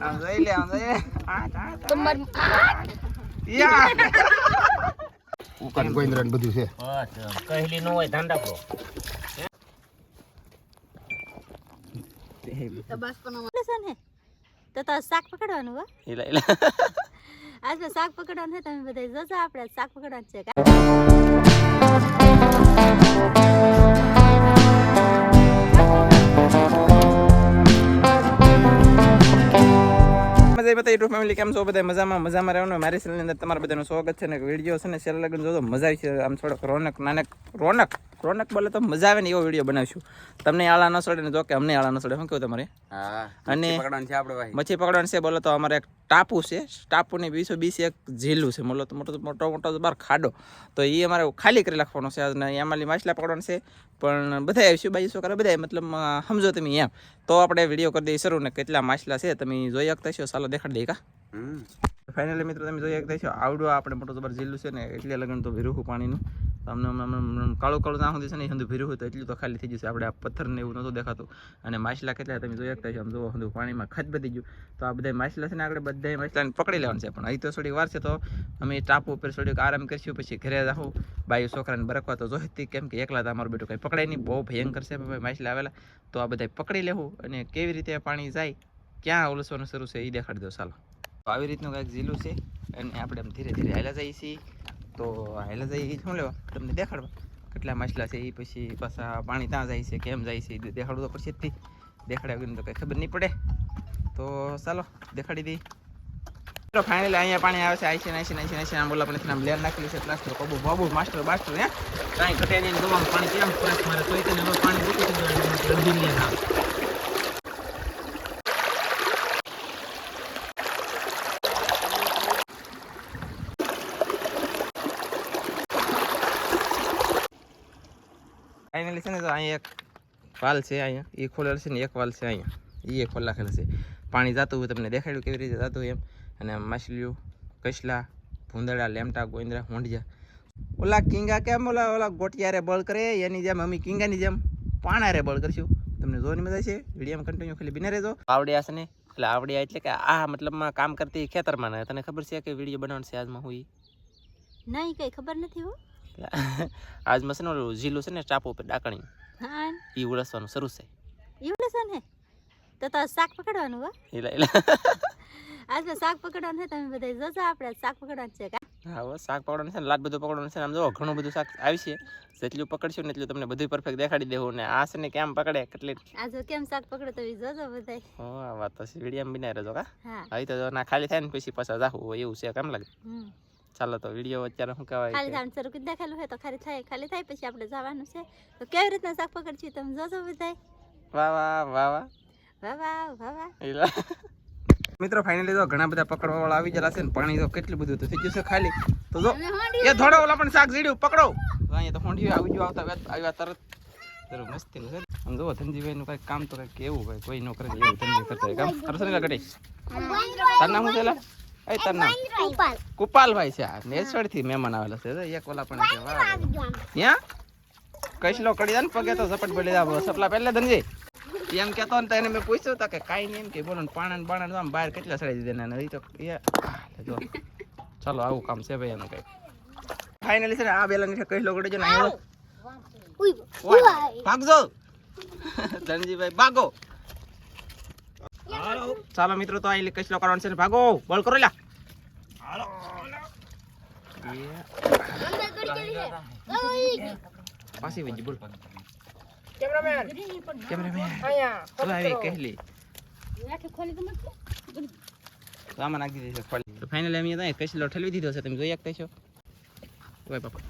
આમ જોઈ લે આમ જોઈ લે આ, આ, આ. તમાર યા. ઉકાન ગોઈન્દ્રા બધું છે. કહેલી નું હોય ધંધા કો બસ પણ ને તો તો શાક પકડવાનું હો. આજ શાક પકડવાનું છે તમે બધા જજો આપણે. શાક પકડવાનું છે યુટ્યુબ ફેમિલી કેમ છો? બધા મજામાં? મજામાં રહેવાનું મારી ચેનલની અંદર તમારા બધાનું સ્વાગત છે ને વીડિયો છે ને છેલ્લા લગન જોજો. મજા આવી છે. આમ થોડોક રોનક નાનક રોનક રોનક બોલે તો મજા આવે ને એવો વીડિયો બનાવીશું. તમને આળા ન સડે ને જો કે અમને આળા ન સડે. શું કહ્યું તમારે? અને પકડવાનું છે આપણે ભાઈ. મચ્છી પકડવાનું છે બોલો તો અમારે એક ટાપુ છે. ટાપુની બીસો બીસ એક ઝીલું છે. બોલો તો મોટો મોટો મોટો બાર ખાડો. તો એ અમારે ખાલી કરી નાખવાનો છે. અને એમાં માછલા પકડવાનું છે. પણ બધા આવીશું. બાજુ છોકરા બધા મતલબ સમજો તમે એમ. તો આપણે વીડિયો કરી દઈએ શરૂ ને કેટલા માછલા છે તમે જોઈ શકતા છો ચાલો દેખાડી દઈએ કા? ફાઇનલી મિત્રો તમે જોઈ શકતા છો આવડું આપણે મોટો જબર જીલ્લું છે ને એટલે લગન તો ભીરું પાણીનું. તો અમને આમ- આમ- આમ કાળું કાળું ના સુધી છે ને હંધું ભીરું હતું તો એટલું તો ખાલી થઈ જશે. આપણે આ પથ્થર ને એવું નહોતું દેખાતું. અને માછલા કેટલા તમે જોઈ શકતા છો આમ જુઓ હંધું પાણીમાં ખત બધી ગયું. તો આ બધા માછલા છે ને આપણે બધા માછલાને પકડી લેવાનું છે પણ. અહીં તો થોડીક વાર છે તો અમે ટાપુ ઉપર થોડીક આરામ કરીશું પછી ઘરે જાઉં બાયું છોકરાને બરકવા તો જોઈતી કેમ કે એકલા તો અમારું બેટું કંઈ પકડાય નહીં. બહુ ભયંકર છે ભાઈ માછલા આવેલા. તો આ બધા પકડી લેવું અને કેવી રીતે પાણી જાય ક્યાં ઉલસવાનું શરૂ છે એ દેખાડી દો, ચાલો. તો આવી રીતનું કાંઈક ઝીલું છે અને આપણે આમ ધીરે ધીરે હાલા જઈએ છીએ. તો હાલા જઈએ શું લેવા? તમને દેખાડવા. કેટલા માછલા છે એ પછી પાછા પાણી ત્યાં જાય છે, કેમ જાય છે એ દેખાડવું તો પડશે જ દેખાડ્યા વગર તો કંઈ ખબર નહીં પડે. તો ચાલો, દેખાડી દઈએ. તો ફાઇનલી અહીંયા પાણી આવે છે આઈસી નાઈસી નાઈસી નાઈસી આમ બોલા પણ આમ લેર નાખેલી છે, પ્લાસ્ટર. કબુ બાબુ, માસ્ટર, બાસ્ટર, હે? કાંઈ ઘટે નહીં પાણી કેમ ફ્રેશ મારે તો પાણી મૂકી દીધું ફાઇનલી છે ને તો અહીંયા એક વાલ છે અહીંયા. એ ખોલેલ છે ને એક વાલ છે અહીંયા. એ ખોલ રાખેલ છે. પાણી જાતું હોય તમને દેખાડ્યું કેવી રીતે જાતું હોય એમ. અને માછલીઓ, કસલા, ભૂંદડા, લેમટા ગોઈંદરા હોંડિયા. ઓલા કિંગા કેમ ઓલા ઓલા ગોટિયારે બળ કરે? એની જેમ અમે કિંગાની જેમ પાણારે બળ કરશું. તમને જોવાની મજા છે? વીડિયો કન્ટિન્યુ ખાલી બિને રહેજો. આવડ્યા છે ને? એટલે આવડ્યા એટલે કે આ મતલબમાં કામ કરતી ખેતરમાં તને ખબર છે કે વીડિયો બનાવવાનું છે આજમાં હું નહીં, કઈ ખબર નથી હો. એટલે આજમાં છે ને ઓલું ઝીલું છે ને ટાપુ ઉપર ડાકણી. ઈ એ શરૂ છે. ઈ ઉડસવાનું હે તો તો શાક પકડવાનું હો. એલા એલા આજ શાક પકડવાનું છે તમે બધા જજો આપણે શાક પકડવાનું છે કા? હા હો શાક પકડવાનું છે ને લાટ બધું પકડવાનું છે ને આમ જો ઘણું બધું શાક આવી છે. જેટલું પકડશું ને એટલું તમને બધું પરફેક્ટ દેખાડી દેવું ને આ છે ને કેમ પકડે કેટલી આજ કેમ શાક પકડે તો જજો બધા હો આ વાત તો છે વીડિયો બિના રહેજો કા. હા. હવે તો ના ખાલી થાય ને પછી પાછા જાહું હોય એવું છે કેમ લાગે? હમ. ચાલો તો વીડિયો અત્યારે શું કહેવાય ખાલી કે ધાન કરી દેખાયેલું હોય તો ખાલી થાય ખાલી થાય પછી આપણે જવાનું છે. તો કેવી રીતના શાક પકડશું તમે જોજો બધાય. વાહ વાહ વાહ વાહ. વાહ વાહ વાહ વાહ. એલા મિત્રો ફાઇનલી તો ઘણા બધા પકડવા વાળા આવી જલા છે ને પાણી તો કેટલું બધું તો થઈ ગયું છે ખાલી. તો જો એ થોડો ઓલા પણ શાક ઝીડ્યું પકડો. અહીંયા તો હોંડી આવી ગયું આવતા આવ્યા તરત. તરત મસ્તી નું છે. આમ જુઓ ધનજીભાઈનું કઈ કામ તો કઈ કેવું હોય કોઈ નોકરી કરે એવું ધનજી કરતા કામ. તારું શું ઘટે તાર નામ શું છે? એ તરના કુપાલભાઈ છે. આ નેસડથી મહેમાન આવેલા છે. એક ઓલા પણ છે વાહ ત્યાં કઈસલો કડી ને પગે તો ઝપટ પડી દા સપલા પહેલા ધનજી. એમ કેતો ને એને મેં પૂછ્યું તા કે કાંઈ નહીં એમ કે બોલો ને પાણા ને બાણા આમ બહાર કેટલા સડાઈ દીધા ને એ તો એ જો. ચાલો આવું કામ છે ભાઈ એનું કઈ ફાઇનલી છે ને આ બેલા ને કઈસલો કડી જો ને ઓય, ભાગજો. ધનજીભાઈ ભાગો. ચાલો મિત્રો તો અહીં કચલો કરવાનો છે ને ભાગો. બોલ કરો લા એ. પાછી વજી બોલ. કેમેરામેન. ચાલો આવી કહેલી તો આમાં નાખી દઈશું ખોલી. તો ફાઇનલ એમ અહીંયા કચલો ઠલવી દીધો છે. તમે જોઈ શકતા છો ઓય બાપા.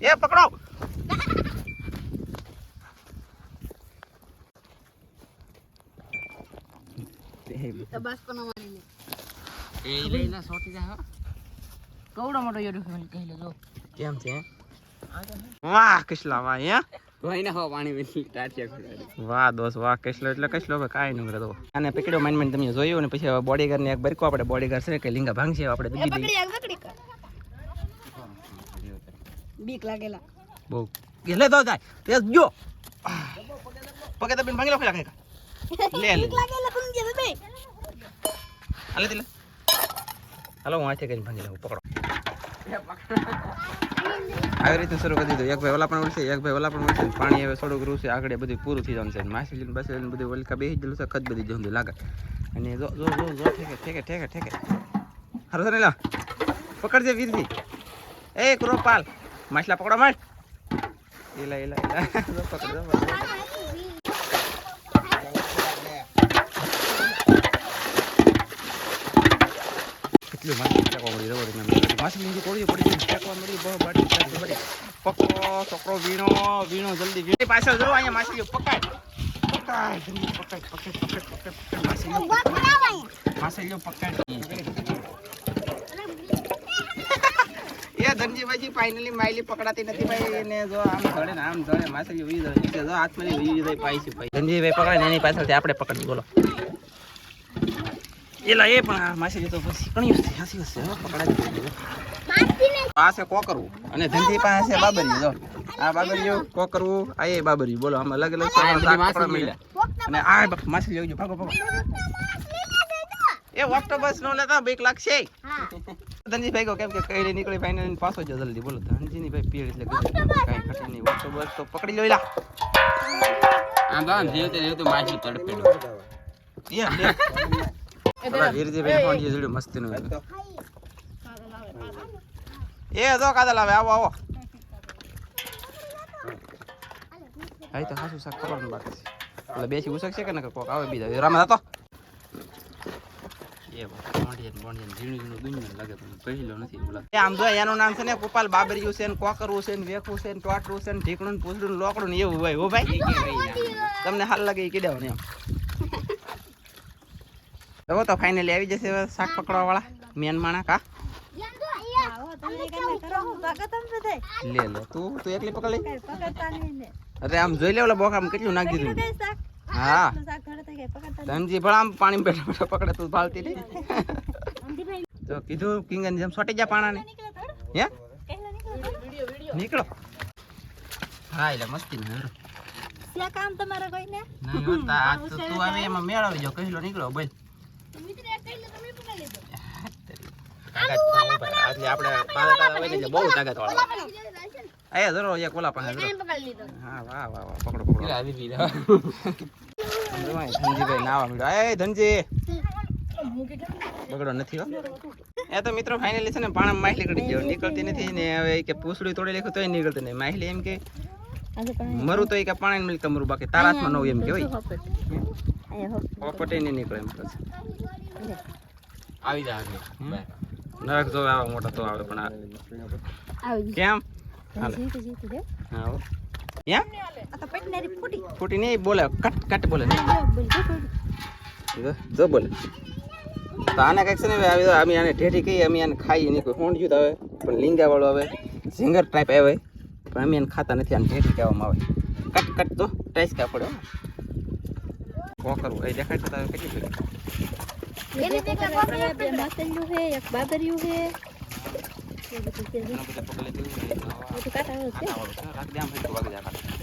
એ પકડો તો બસ પણ અમારી લે. એ લઈને સોટી જા કવડો મોટો યોડો કહી લેજો. કેમ છે? વાહ કૃષ્લા વાહ હે? ધોઈ નાખો પાણી ટાટિયા વાહ દોસ્ત વાહ કૃષ્લો એટલે કૃષ્લો હવે કાંઈ નહીં કરે તો. અને પકડ્યો માઇન માઇન તમે જોયું ને પછી બોડીગાર્ડ ને એક બરકો આપણે બોડીગાર્ડ છે કે લીંગા ભાંગશે આપણે દબી દઈએ બીક લાગેલા. બહુ. ગેલે તો જાય તે જો. પગે ભાંગી લો લે લે. બે. હાલે હું આથી કરીને ભાંગી લઉં પકડો. આવી રીતે શરૂ કરી દીધું. એક ભાઈ ઓલા પણ વળશે એક ભાઈ ઓલા પણ વળશે પાણી હવે થોડુંક રૂસે આગળ બધું પૂરું થઈ જવાનું છે. માછલી બાસલી બધું વલકા બેસી ગયેલું છે ખત બધી જંદી લાગે. અને જો જો જો જો ઠેકે ઠેકે ઠેકે ઠેકે. હારો સર લા પકડજે વીરજી. એ ક્રોપાલ માછલા પકડો માછ. એલા એલા એલા. જો જો માછલી ફેંકવા મળી રબર એમ માછલી જે કોળી પડી ગઈ ફેંકવા મળી બહુ બાટી પકડો છોકરો વીણો વીણો જલ્દી વીણી. પાછળ જો અહીંયા માછલીઓ પકડ પકડ જલ્દી પકડ પકડ પકડ પકડ માછલીઓ પકડ માછલીઓ પકડ એ ધનજીભાઈ ફાઇનલી માયલી પકડાતી નથી ભાઈ એને જો આમ ધડે ને આમ ધડે માછલી ઉઈ જાય જો હાથમાં ઉઈ જાય પાઈ ધનજીભાઈ પકડે ને એની પાછળથી આપણે પકડી બોલો. એલા એ પણ માછલી તો પછી હશે હાસી હશે હો પકડાતી આ અને ધંધી પાસે જો. આ બાબરિયું કોકરવું આ એ બાબરી બોલો આમાં અલગ અલગ. અને આ માછલી લેવજો ભાગો ભાગો. એ ઓક્ટોબસ નો લેતા બીક લાગશે ધનજી ભાઈ કેમ કે કઈ નીકળી ફાઇનલ પાછો જો જલ્દી બોલો. ધનજી ની ભાઈ પીડ એટલે કઈ ઘટે નહીં. ઓક્ટોબસ તો પકડી લો એલા. આમ જીવતે જીવતે એ એ જો કાદલ આવે આવો આવો. હા તો હાસુ શાક કરવાનું બાકી છે. એટલે બેસી ઉસકશે કે નકર કોક આવે બીજા રામા હતો એ બોંડિયન બોંડિયન ઝીણું ઝીણું દુનિયા લાગે પણ પહેલો નથી બોલા એ આમ જો એનું નામ છે ને ગોપાલ બાબરિયું છે ને કોકરવું છે ને વેખવું છે ને છે ને ઢીકણું ને પૂછડું લોકડું ને એવું હોય હો ભાઈ. તમને હાલ લાગે કીધા ને એમ. હવે તો ફાઇનલી આવી જશે શાક પકડવા વાળા મેન માણા કા? લે લે તું તું એકલી પકડી? અરે આમ જોઈ લે ઓલા બોકામ કેટલું નાખી દીધું. હા. ધનજી ભલા આમ પાણી બેઠા બેઠા પકડે તું ભાલતી નહીં. નહીં તો કીધું કિંગન જેમ સોટી જા પાણાને. નીકળો હે? નીકળો નીકળો. હા એટલે મસ્તી ને કામ તમારા કોઈ ને નહીં હોતા તું આવે એમાં મેળવી જાવ કહીલો નીકળો બોલ. આપણે પાલા હોય ને બહુ તાકાત વાળા. એક ઓલા પાસે જરો પકડી લીધો હા વાહ વાહ વાહ. પકડો પકડો. આવી લીધા ધનજીભાઈ નાવા મળ્યો એ ધનજી. બગડો નથી હો. એ તો મિત્રો ફાઇનલી છે ને પાણા માછલી કડી ગયો નીકળતી નથી ને હવે કે પૂછડી તોડી લેખું તોય નીકળતી નહીં. માછલી એમ કે મરું તો એ કે પાણી મિલતા મરું બાકી. તારા હાથમાં ન એમ કે હોય. પોપટે નહીં નીકળે એમ પછી આવી જા નરક તો આવે મોટા તો આવે પણ આ આવી કેમ? હાલે. જીતી જીતી દે હા હો. કેમ આ તો પટનારી ફૂટી. ફૂટી નહીં બોલે કટ કટ બોલે. જો બોલ તો આને કંઈક છે ને આવી અમે આને ઠેઠી કહીએ અમે આને ખાઈએ નહીં કોઈ હોંડ આવે પણ લીંગા વાળો આવે ઝીંગર ટાઈપ આવે પણ અમે એને ખાતા નથી આને ઠેઠી કહેવામાં આવે. કટ કટ તો ટાઈસ કા પડે કો કરું એ દેખાય તો તારે કેટલી એને તે કે બાબરિયું બે માસલિયું હે એક બાબરિયું હે એ બધું છે. બધા રાખ દે આમ ફરી વાગે જા કાંટા.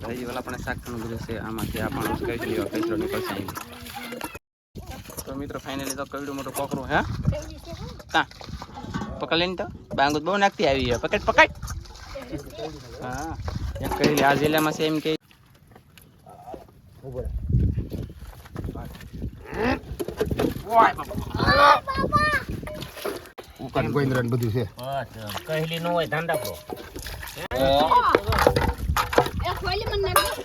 તો હજી પણ શાક ઘણું બધું છે આમાંથી આ પણ કઈ લેવા કચરો નીકળશે તો મિત્રો ફાઇનલી તો કવડું મોટું કોકરું હે? કા પકડ લઈને તો. બાંગુત બહુ નાખતી આવી છે. પકડ પકડ. હા એક કરી લે આ જિલ્લામાં છે એમ કે ઉકાન ગોઈંદ્રા બધું છે. કહેલી નો હોય ધંધા પ્રો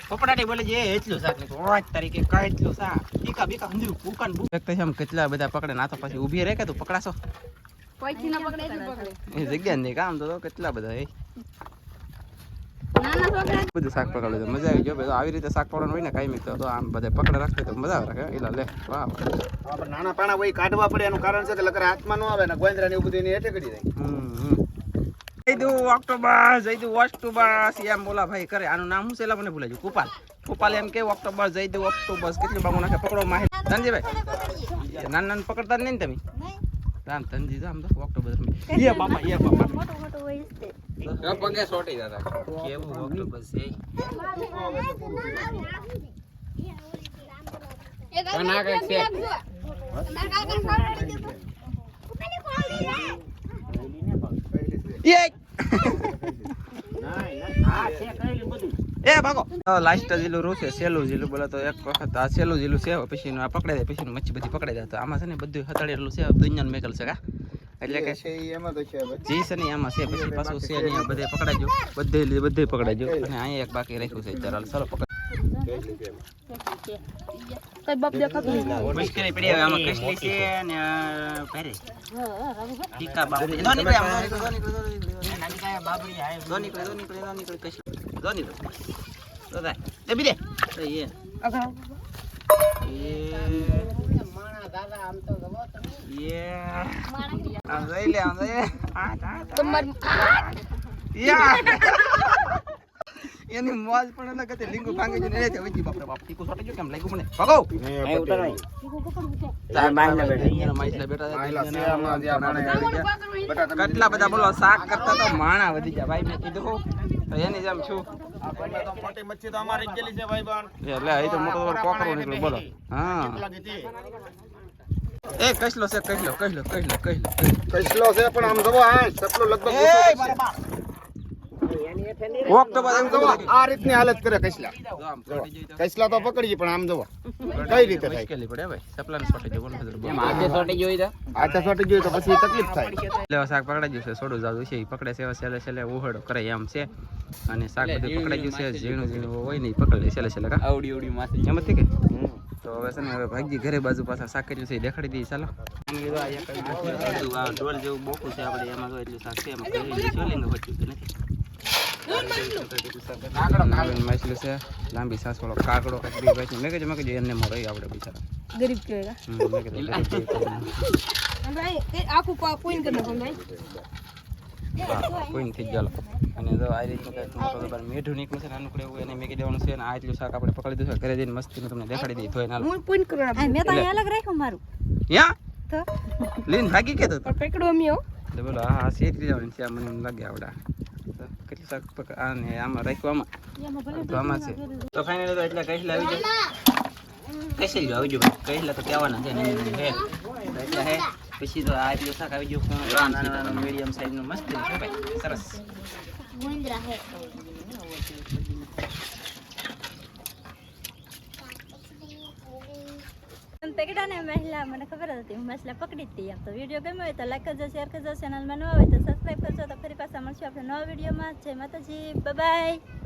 પોપડાટી બોલે છે એટલું શાક તારીખે એટલું શાક. બીકા બીકા હંધ્યું ઉકાન એક તો આમ કેટલા બધા પકડે ના તો પછી ઊભી રહે કે તું પકડાશો. કોઈથી ના પકડે એ જગ્યા નહીં કામ તો કેટલા બધા એ બધું શાક પકડ્યું તો મજા આવી ગયો તો આવી રીતે શાક પકડવાનું હોય ને કાંઈ મિત્ર તો આમ બધા પકડ રાખે તો મજા આવે એટલે લે વાહ. નાના પાણા હોય કાઢવા પડે. એનું કારણ છે કે લગર હાથમાં ન આવે ને ગોંદરા ને બધું એની હેઠે કરી જાય. જયદુ ઓક્ટોબસ જયદુ ઓક્ટોબસ. એમ બોલા ભાઈ કરે. આનું નામ શું છે? એલા મને ભૂલાઈ ગયું. કુપાલ. કુપાલ એમ કે ઓક્ટોબસ જયદુ ઓક્ટોબસ. કેટલી બાબુ નાખે? પકડો માહે ધનજીભાઈ નાન નાના પકડતા જ નહીં ને તમે? રામ તન તો આમ તો ઓક્ટોબસ એ બાપા એ બાપા. મોટો મોટો હોય છે પગે સોટી દાદા. કેવું ઓક્ટોબર છે ના છે એ! હા છે કઈલી બધું. એ ભાગો લાસ્ટ જિલ્લું રૂ છે સેલું જિલ્લું બોલે તો એક વખત આ સેલું જિલ્લું છે પછી આ પકડાઈ દે પછી મચ્છી બધી પકડાઈ જાય તો આમાં છે ને બધું હતાડેલું છે દુનિયાનું મેકલ છે કા એટલે કે એમાં તો છે જી છે ને આમાં છે પછી પાછું છે નહીં બધે પકડાઈ ગયું બધે બધે પકડાઈ ગયું અને અહીંયા એક બાકી રાખ્યું છે ચાલ ચાલો પકડ મુશ્કેલી પડી હવે આમાં કસલી છે ને આ ટીકા બાબરી દો નીકળે આમ, દો નીકળે, દો નીકળે, દો નીકળે. બાબરી આય દો નીકળે દો નીકળે દો નીકળે કસલી દો નીકળે દો થાય દે બી દે તો એ એ આમ જોઈ લે આમ જોઈ લે. આ, આ, આ. યા. એની મોજ પણ અલગ હતી લીંગુ ભાંગી જઈને રહેતી વચ્ચે બાપરે બાપ ટીકું સોટી ગયું કેમ લાગ્યું મને ભગો આય ઉતર આય ચાર બાયલા બેઠા. અહીંયા માછલા બેઠા છે આમાં જે આ માણસ આવી ગયા. બટા તમે કેટલા બધા બોલો શાક કરતા તો માણા વધી ગયા ભાઈ મેં કીધું એની જેમ છું. આ તો મોટી મચ્છી તો અમારે જ છે ભાઈ. એટલે અહીં તો મોટો મોટો કોકરો નીકળ્યો બોલો. હા? એ કસલો છે કસલો કસલો કસલો કસલો કસલો. છે પણ આમ જવો આ સપલો લગભગ આ રીતની હાલત કરે કસલા. જો આમ ચોંટી જાય તો કસલા તો પકડીએ પણ આમ જવો. કઈ રીતે થાય? મુશ્કેલી પડે ભાઈ સપલાને ચોંટી જાય એમ હાથે સોટી જોઈ તો? આચા સોટી જોઈએ તો પછી તકલીફ થાય. લેવા શાક પકડાઈ સોડું છે પકડે છે છેલ્લે ઉહડો કરે એમ છે. અને શાક બધું પકડાઈ ગયું છે ઝીણું ઝીણું હોય નહીં પકડે લે છેલ્લે છેલ્લે કા? આવડી આવડી માસી. એમ કે? તો હવે છે ને હવે ભાગજી ઘરે બાજુ પાછા શાક કર્યું છે દેખાડી દઈએ ચાલો. ઢોલ જેવું બોકું છે આપણે એમાં એટલું શાક છે એમાં કરી શિવલિંગ વચ્ચે નથી. માછલું છે લાંબી સાસ વાળો કાકડો કંઈક બી ભાઈ મેં કીધું મેં કીધું એને મળે આપણે બિચારા. ગરીબ આખું પોઈન્ટ કરી નાખો ભાઈ. હા, કોઈ ચાલો અને જો આ રીતનું કંઈક મોટો મીઠું નીકળ્યું છે નાનું એવું એને મેં દેવાનું છે અને આ એટલું શાક આપણે પકડી દીધું છે ઘરે જઈને મસ્તીનું તમને દેખાડી દઈએ તો હું પોઈન્ટ કરવા મેં તો અલગ રાખ્યું મારું. યા? તો? લીન ભાગી કે તો પકડો અમી એટલે બોલો હા સીટ લેવાની છે મને લાગે આવડા. તો કેટલું આ ને આમાં રાખવામાં. તો આમાં છે. તો ફાઇનલી તો એટલે કહીલા આવી જાય કહીલા આવી ગયો કહીલા તો કહેવાના છે હે એટલે હે પછી તો આ એટલું શાક આવી ગયું નાનો મીડિયમ સાઈઝનું મસ્ત છે ભાઈ. સરસ. પકડા ને મને ખબર હતી. હું મસલા પકડી જ હતી આમ તો વીડિયો ગમ્યો હોય તો લાઈક કરજો શેર કરજો ચેનલમાં ન હોય તો સબસ્ક્રાઈબ કરજો. તો ફરી પાછા મળશું આપણે નવા વિડીયોમાં. જય માતાજી. બાય